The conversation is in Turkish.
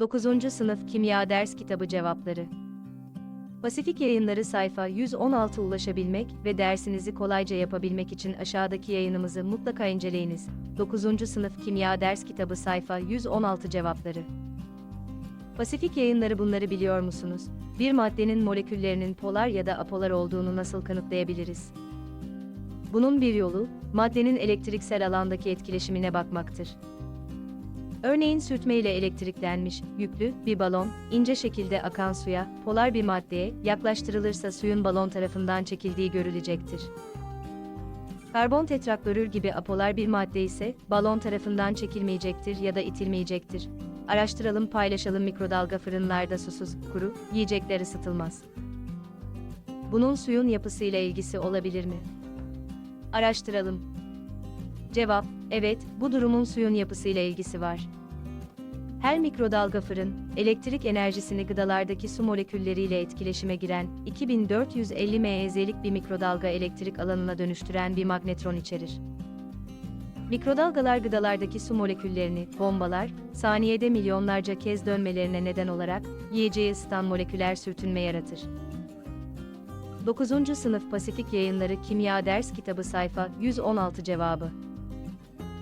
9. Sınıf Kimya Ders Kitabı Cevapları Pasifik Yayınları sayfa 116 ulaşabilmek ve dersinizi kolayca yapabilmek için aşağıdaki yayınımızı mutlaka inceleyiniz. 9. Sınıf Kimya Ders Kitabı sayfa 116 cevapları Pasifik Yayınları bunları biliyor musunuz? Bir maddenin moleküllerinin polar ya da apolar olduğunu nasıl kanıtlayabiliriz? Bunun bir yolu, maddenin elektriksel alandaki etkileşimine bakmaktır. Örneğin sürtme ile elektriklenmiş, yüklü bir balon, ince şekilde akan suya, polar bir maddeye yaklaştırılırsa suyun balon tarafından çekildiği görülecektir. Karbon tetraklorür gibi apolar bir madde ise balon tarafından çekilmeyecektir ya da itilmeyecektir. Araştıralım, paylaşalım mikrodalga fırınlarda susuz, kuru, yiyecekler ısıtılmaz. Bunun suyun yapısıyla ilgisi olabilir mi? Araştıralım. Cevap, evet, bu durumun suyun yapısıyla ilgisi var. Her mikrodalga fırın, elektrik enerjisini gıdalardaki su molekülleriyle etkileşime giren, 2450 MeZ'lik bir mikrodalga elektrik alanına dönüştüren bir magnetron içerir. Mikrodalgalar gıdalardaki su moleküllerini, bombalar, saniyede milyonlarca kez dönmelerine neden olarak, yiyeceği ısıtan moleküler sürtünme yaratır. 9. Sınıf Pasifik Yayınları Kimya Ders Kitabı sayfa 116 cevabı